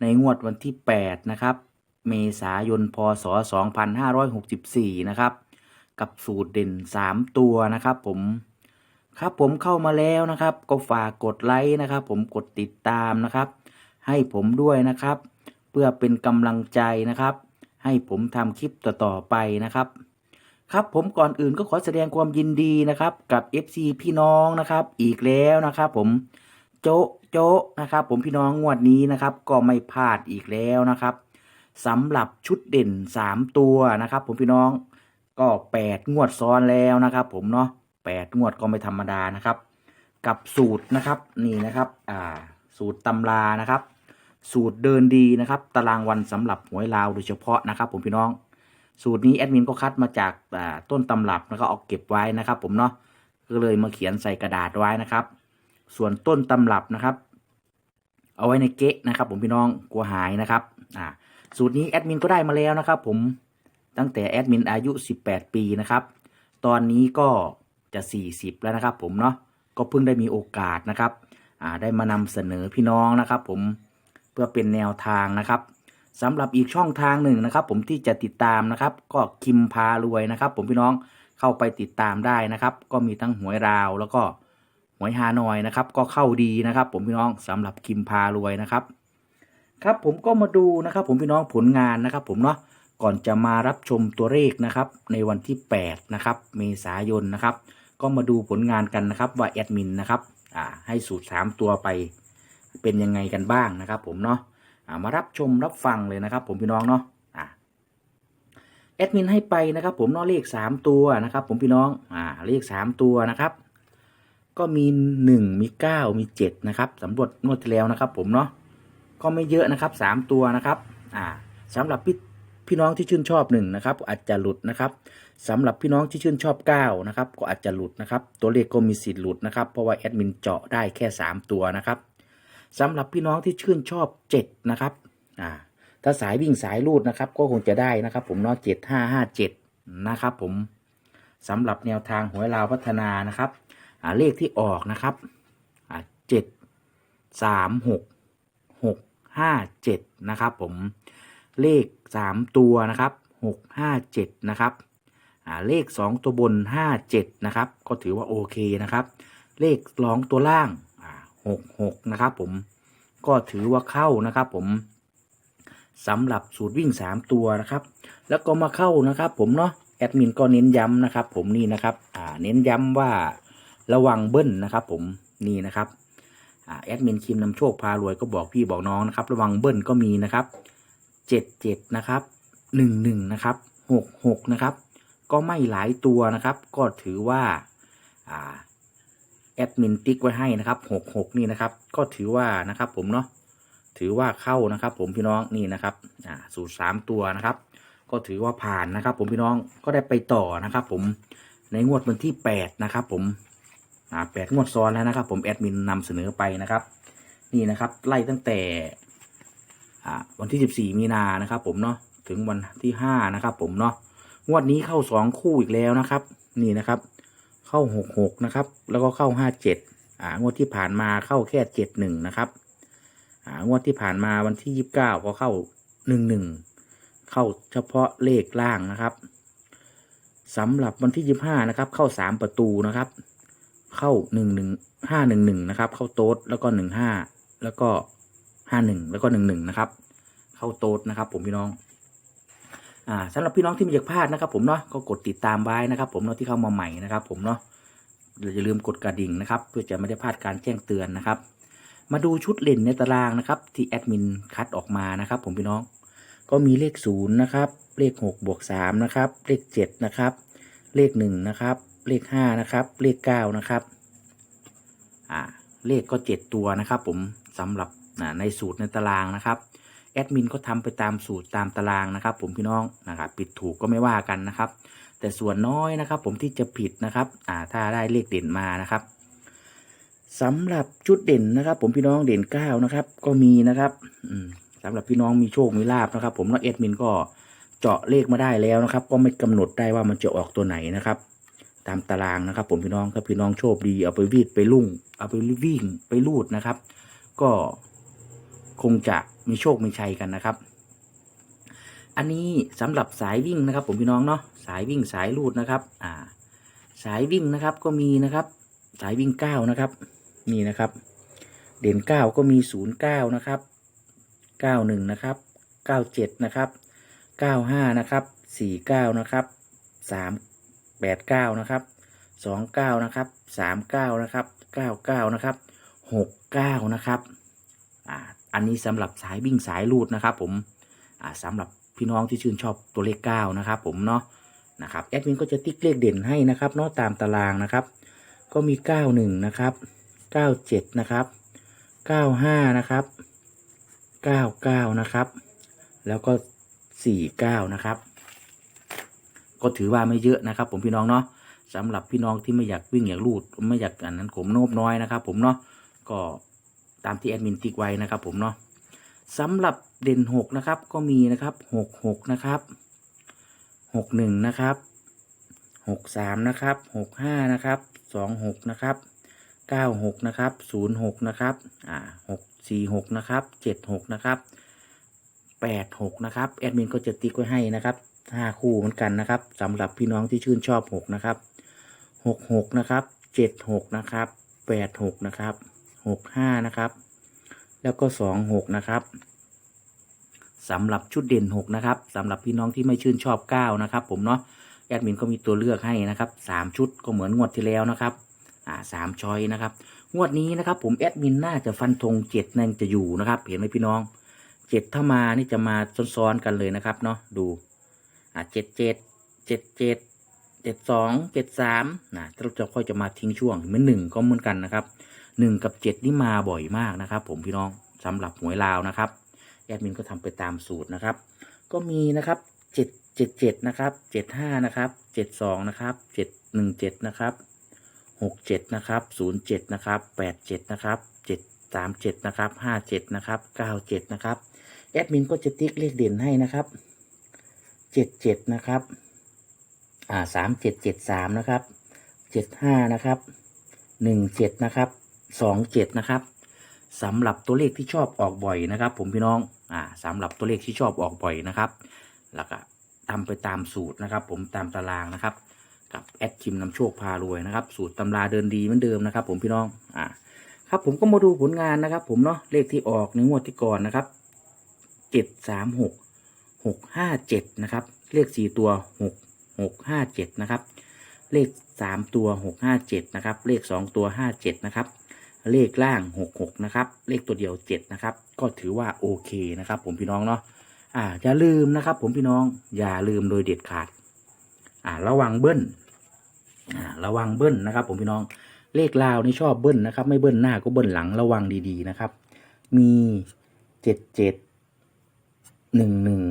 ในงวดวันที่ 8 นะครับ เมษายน พศ 2564 นะครับ กับสูตรเด่น 3 ตัวนะครับผม ครับผมเข้ามาแล้วนะครับ ก็ฝากกดไลค์นะครับ ผมกดติดตามนะครับ ให้ผมด้วยนะครับ เพื่อเป็นกำลังใจนะครับ ให้ผมทำคลิปต่อๆไปนะครับครับผมก่อนอื่นก็ขอแสดงความยินดีนะครับ กับ FC พี่น้องนะครับ อีกแล้วนะครับ ผมโจะ โจะนะครับ ผมพี่น้องงวดนี้นะครับ ก็ไม่พลาดอีกแล้วนะครับสำหรับชุดเด่น 3 ตัวนะครับ ผมพี่น้องก็ 8 งวดซ้อนแล้วนะครับ ผมเนาะ8งวดก็ไม่ธรรมดานะครับ กับสูตรนะครับนี่นะครับอ่าสูตรตำรานะครับ สูตรเดินดีนะครับ ตารางวันสำหรับหวยลาวโดยเฉพาะนะครับ ผมพี่น้อง สูตรนี้แอดมินก็คัดมาจากต้นตำรับแล้วก็เอาเก็บไว้นะครับ ผมเนาะก็เลยมาเขียนใส่กระดาษไว้นะครับ ส่วนต้นตำรับนะครับ เอาไว้ในเก๊ะนะครับ ผมพี่น้องกลัวหายนะครับอ่าสูตรนี้แอดมินก็ได้มาแล้วนะครับ ผมตั้งแต่แอดมินอายุ 18 ปีนะครับ ตอนนี้ก็จะ 40 แล้วนะครับ ผมเนาะก็เพิ่งได้มีโอกาสนะครับอ่าได้มานำเสนอพี่น้องนะครับ ผมเพื่อเป็นแนวทางนะครับสำหรับอีกช่องทางหนึ่งนะครับ ผมที่จะติดตามนะครับ ก็คิมพารวยนะครับ ผมพี่น้องเข้าไปติดตามได้นะครับ ก็มีทั้งหวยราวแล้วก็ หวยฮานอยนะครับ ก็เข้าดีนะครับ ผมพี่น้องสำหรับคิมพารวยนะครับ ครับผมก็มาดูนะครับ ผมพี่น้องผลงานนะครับ ผมเนาะก่อนจะมารับชมตัวเลขนะครับ ในวันที่8นะครับเมษายนนะครับ ก็มาดูผลงานกันนะครับ ว่าแอดมินนะครับอ่าให้สูตร 3 ตัวไป เป็นยังไงกันบ้างนะครับ ผมเนาะอ่ามารับชมรับฟังเลยนะครับ ผมพี่น้องเนาะอ่าแอดมินให้ไปนะครับ ผมเนาะเลขสามตัวนะครับ ผมพี่น้องอ่าเลขสามตัวนะครับ ก็มีหนึ่งมีเก้ามีเจ็ดนะครับสำรวจงวดที่แล้วนะครับ ผมเนาะก็ไม่เยอะนะครับสามตัวนะครับอ่าสำหรับพี่พี่น้องที่ชื่นชอบหนึ่งนะครับอาจจะหลุดนะครับสำหรับพี่น้องที่ชื่นชอบเก้านะครับก็อาจจะหลุดนะครับ ตัวเลขก็มีสิทธิ์หลุดนะครับเพราะว่าแอดมินเจาะได้แค่สามตัวนะครับสำหรับพี่น้องที่ชื่นชอบเจ็ดนะครับอ่าถ้าสายวิ่งสายรูดนะครับ ก็คงจะได้นะครับ ผมเนาะเจ็ดห้าห้าเจ็ดนะครับ ผมสำหรับแนวทางหวยลาวพัฒนานะครับ เลขที่ออกนะครับเจ็ดสามหกหกห้าเจ็ดนะครับ ผมเลขสามตัวนะครับหกห้าเจ็ดนะครับเลขสองตัวบนห้าเจ็ดนะครับ ก็ถือว่าโอเคนะครับ เลขรองตัวล่างหกหกนะครับ ผมก็ถือว่าเข้านะครับ ผมสำหรับสูตรวิ่ง3ตัวนะครับ แล้วก็มาเข้านะครับ ผมเนาะแอดมินก็เน้นย้ำนะครับ ผมนี่นะครับ อ่าเน้นย้ำว่า ระวังเบิ้ลนะครับ ผมนี่นะครับอแอดมินคิมนำโชคพารวยก็บอกพี่บอกน้องนะครับ ระวังเบิ้ลก็มีนะครับเจ็ดเจ็ดนะครับหนึ่งหนึ่งนะครับหกหกนะครับ ก็ไม่หลายตัวนะครับ ก็ถือว่าอ่าแอดมินติ๊กไว้ให้นะครับหกหกนี่นะครับ ก็ถือว่านะครับ ผมเนาะถือว่าเข้านะครับ ผมพี่น้องนี่นะครับอ่าสูตรสามตัวนะครับ ก็ถือว่าผ่านนะครับ ผมพี่น้องก็ได้ไปต่อนะครับ ผมในงวดวันที่แปดนะครับ ผม อ่าแปดงวดซ้อนแล้วนะครับ ผมแอดมินนำเสนอไปนะครับ นี่นะครับ ไล่ตั้งแต่อ่าวันที่สิบสี่มีนานะครับ ผมเนาะถึงวันที่ห้านะครับ ผมเนาะงวดนี้เข้าสองคู่อีกแล้วนะครับ นี่นะครับ เข้าหกหกนะครับ แล้วก็เข้าห้าเจ็ดอ่างวดที่ผ่านมาเข้าแค่เจ็ดหนึ่งนะครับอ่างวดที่ผ่านมาวันที่ยี่สิบเก้าก็เข้าหนึ่งหนึ่งเข้าเฉพาะเลขล่างนะครับสำหรับวันที่ยี่ห้านะครับ เข้าสามประตูนะครับ เข้าหนึ่งหนึ่งห้าหนึ่งหนึ่งนะครับ เข้าโต๊ดแล้วก็หนึ่งห้าแล้วก็ห้าหนึ่งแล้วก็หนึ่งหนึ่งนะครับ เข้าโต๊ดนะครับ ผมพี่น้อง อ่าสำหรับพี่น้องที่ไม่อยากพลาดนะครับ ผมเนาะก็กดติดตามไว้นะครับ ผมเนาะที่เข้ามาใหม่นะครับ ผมเนาะอย่าลืมกดกระดิ่งนะครับ เพื่อจะไม่ได้พลาดการแจ้งเตือนนะครับ มาดูชุดเล่นในตารางนะครับ ที่แอดมินคัดออกมานะครับ ผมพี่น้อง ก็มีเลขศูนย์นะครับ เลขหกบวกสามนะครับ เลขเจ็ดนะครับ เลขหนึ่งนะครับ เลขห้านะครับ เลขเก้านะครับ อ่า เลขก็เจ็ดตัวนะครับ ผมสำหรับในสูตรในตารางนะครับแอดมินก็ทำไปตามสูตรตามตารางนะครับ ผมพี่น้องนะครับผิดถูกก็ไม่ว่ากันนะครับ แต่ส่วนน้อยนะครับ ผมที่จะผิดนะครับอ่าถ้าได้เลขเด่นมานะครับสำหรับชุดเด่นนะครับ ผมพี่น้องเด่นเก้านะครับ ก็มีนะครับอืมสำหรับพี่น้องมีโชคมีลาบนะครับ ผมแล้วแอดมินก็เจาะเลขมาได้แล้วนะครับ ก็ไม่กำหนดได้ว่ามันจะออกตัวไหนนะครับ ตามตารางนะครับ ผมพี่น้องถ้าพี่น้องโชคดีเอาไปวีดไปลุ่ง เอาไปวิ่งไปลูดนะครับ ก็คงจะมีโชคมีชัยกันนะครับ อันนี้สำหรับสายวิ่งนะครับ ผมพี่น้องเนาะสายวิ่งสายลูดนะครับ อ่า สายวิ่งนะครับก็มีนะครับ สายวิ่งเก้านะครับ นี่นะครับ เด่นเก้าก็มีศูนย์เก้านะครับเก้าหนึ่งนะครับเก้าเจ็ดนะครับเก้าห้านะครับสี่เก้านะครับสาม แปดเก้านะครับสองเก้านะครับสามเก้านะครับเก้าเก้านะครับหกเก้านะครับอ่าอันนี้สำหรับสายวิ่งสายลูดนะครับ ผมอ่าสำหรับพี่น้องที่ชื่นชอบตัวเลขเก้านะครับ ผมเนาะนะครับแอดมินก็จะติ๊กเลขเด่นให้นะครับเนาะตามตารางนะครับ ก็มีเก้าหนึ่งนะครับเก้าเจ็ดนะครับเก้าห้านะครับเก้าเก้านะครับ แล้วก็สี่เก้านะครับ ก็ถือว่าไม่เยอะนะครับ ผมพี่น้องเนาะสำหรับพี่น้องที่ไม่อยากวิ่งอยากลูดไม่อยากอันนั้นผมโนบน้อยนะครับ ผมเนาะก็ตามที่แอดมินติ๊กไว้นะครับ ผมเนาะสำหรับเด่นหกนะครับก็มีนะครับหกหกนะครับหกหนึ่งนะครับหกสามนะครับหกห้านะครับสองหกนะครับเก้าหกนะครับศูนย์หกนะครับอ่าหกสี่หกนะครับเจ็ดหกนะครับแปดหกนะครับแอดมินก็จะติ๊กไว้ให้นะครับ ห้าคู่เหมือนกันนะครับสำหรับพี่น้องที่ชื่นชอบหกนะครับหกหกนะครับเจ็ดหกนะครับแปดหกนะครับหกห้านะครับ แล้วก็สองหกนะครับสำหรับชุดเด่นหกนะครับสำหรับพี่น้องที่ไม่ชื่นชอบเก้านะครับ ผมเนาะแอดมินก็มีตัวเลือกให้นะครับสามชุดก็เหมือนงวดที่แล้วนะครับอ่าสามช้อยนะครับ งวดนี้นะครับ ผมแอดมินน่าจะฟันธงเจ็ดนั่นจะอยู่นะครับ เห็นไหมพี่น้องเจ็ดถ้ามานี่จะมาซ้อนๆกันเลยนะครับเนาะดู อ่าเจ็ดเจ็ดเจ็ดเจ็ดเจ็ดสองเจ็ดสามนะเราจะค่อยจะมาทิ้งช่วงเหมือนหนึ่งก็เหมือนกันนะครับหนึ่งกับเจ็ดนี่มาบ่อยมากนะครับ ผมพี่น้องสำหรับหวยลาวนะครับแอดมินก็ทำไปตามสูตรนะครับ ก็มีนะครับเจ็ดเจ็ดเจ็ดนะครับเจ็ดห้านะครับเจ็ดสองนะครับเจ็ดหนึ่งเจ็ดนะครับหกเจ็ดนะครับศูนย์เจ็ดนะครับแปดเจ็ดนะครับเจ็ดสามเจ็ดนะครับห้าเจ็ดนะครับเก้าเจ็ดนะครับแอดมินก็จะติ๊กเลขเด่นให้นะครับ เจ็ดเจ็ดนะครับ อ่าสามเจ็ดเจ็ดสามนะครับเจ็ดห้านะครับหนึ่งเจ็ดนะครับสองเจ็ดนะครับสำหรับตัวเลขที่ชอบออกบ่อยนะครับ ผมพี่น้องอ่าสำหรับตัวเลขที่ชอบออกบ่อยนะครับ แล้วก็ทำไปตามสูตรนะครับ ผมตามตารางนะครับ กับแอดคิมนำโชคพารวยนะครับ สูตรตำราเดินดีเหมือนเดิมนะครับ ผมพี่น้องอ่าครับผมก็มาดูผลงานนะครับ ผมเนาะเลขที่ออกในงวดที่ก่อนนะครับเจ็ดสามหก หกห้าเจ็ดนะครับ เลขสี่ตัวหกหกห้าเจ็ดนะครับ เลขสามตัวหกห้าเจ็ดนะครับ เลขสองตัวห้าเจ็ดนะครับ เลขล่างหกหกนะครับ เลขตัวเดียวเจ็ดนะครับ ก็ถือว่าโอเคนะครับ ผมพี่น้องเนาะอ่าอย่าลืมนะครับ ผมพี่น้องอย่าลืมโดยเด็ดขาด อ่าระวังเบิ้ลอ่าระวังเบิ้ลนะครับ ผมพี่น้องเลขลาวนี่ชอบเบิ้ลนะครับ ไม่เบิ้ลหน้าก็เบิ้ลหลังระวังดีๆนะครับ มีเจ็ดเจ็ดหนึ่งหนึ่ง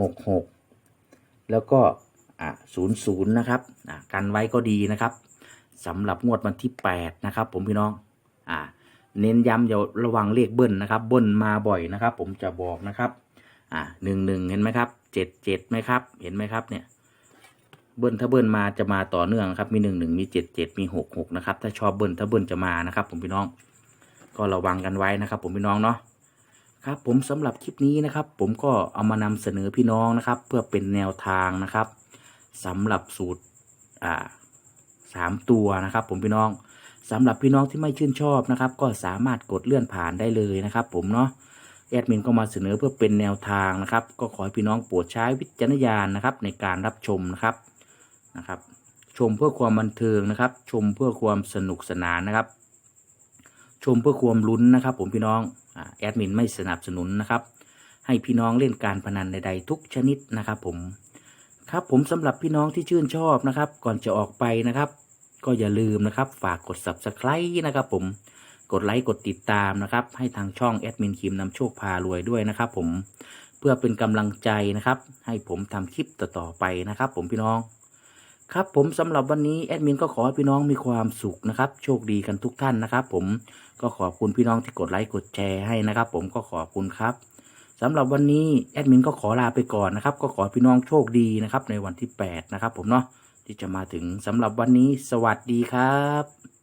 หกหกแล้วก็อ่าศูนย์ศูนย์นะครับอ่ากันไว้ก็ดีนะครับสำหรับงวดวันที่แปดนะครับ ผมพี่น้องอ่าเน้นย้ำอย่าระวังเลขเบิ้ลนะครับเบิ้ลมาบ่อยนะครับ ผมจะบอกนะครับอ่าหนึ่งหนึ่งเห็นไหมครับเจ็ดเจ็ดไหมครับ เห็นไหมครับเนี่ยเบิ้ลถ้าเบิ้ลมาจะมาต่อเนื่องครับ มีหนึ่งหนึ่งมีเจ็ดเจ็ดมีหกหกนะครับ ถ้าชอบเบิ้ลถ้าเบิ้ลจะมานะครับ ผมพี่น้อง ก็ระวังกันไว้นะครับ ผมพี่น้องเนาะ ครับผมสำหรับคลิปนี้นะครับ ผมก็เอามานำเสนอพี่น้องนะครับ เพื่อเป็นแนวทางนะครับสำหรับสูตรอ่าสามตัวนะครับ ผมพี่น้องสำหรับพี่น้องที่ไม่ชื่นชอบนะครับ ก็สามารถกดเลื่อนผ่านได้เลยนะครับ ผมเนาะแอดมินก็มาเสนอเพื่อเป็นแนวทางนะครับ ก็ขอให้พี่น้องโปรดใช้วิจารณญาณนะครับ ในการรับชมนะครับนะครับ ชมเพื่อความบันเทิงนะครับ ชมเพื่อความสนุกสนานนะครับ ชมเพื่อความลุ้นนะครับ ผมพี่น้องอแอดมินไม่สนับสนุนนะครับ ให้พี่น้องเล่นการพนันใดๆทุกชนิดนะครับ ผมครับผมสำหรับพี่น้องที่ชื่นชอบนะครับ ก่อนจะออกไปนะครับ ก็อย่าลืมนะครับ ฝากกด subscribe นะครับ ผมกดไลค์กดติดตามนะครับ ให้ทางช่องแอดมินคิมนำโชคพารวยด้วยนะครับ ผมเพื่อเป็นกำลังใจนะครับ ให้ผมทำคลิปต่อๆไปนะครับ ผมพี่น้อง ครับผมสำหรับวันนี้แอดมินก็ขอให้พี่น้องมีความสุขนะครับ โชคดีกันทุกท่านนะครับ ผมก็ขอบคุณพี่น้องที่กดไลค์กดแชร์ให้นะครับ ผมก็ขอบคุณครับสำหรับวันนี้แอดมินก็ขอลาไปก่อนนะครับ ก็ขอพี่น้องโชคดีนะครับ ในวันที่ 8 นะครับ ผมเนาะที่จะมาถึงสำหรับวันนี้สวัสดีครับ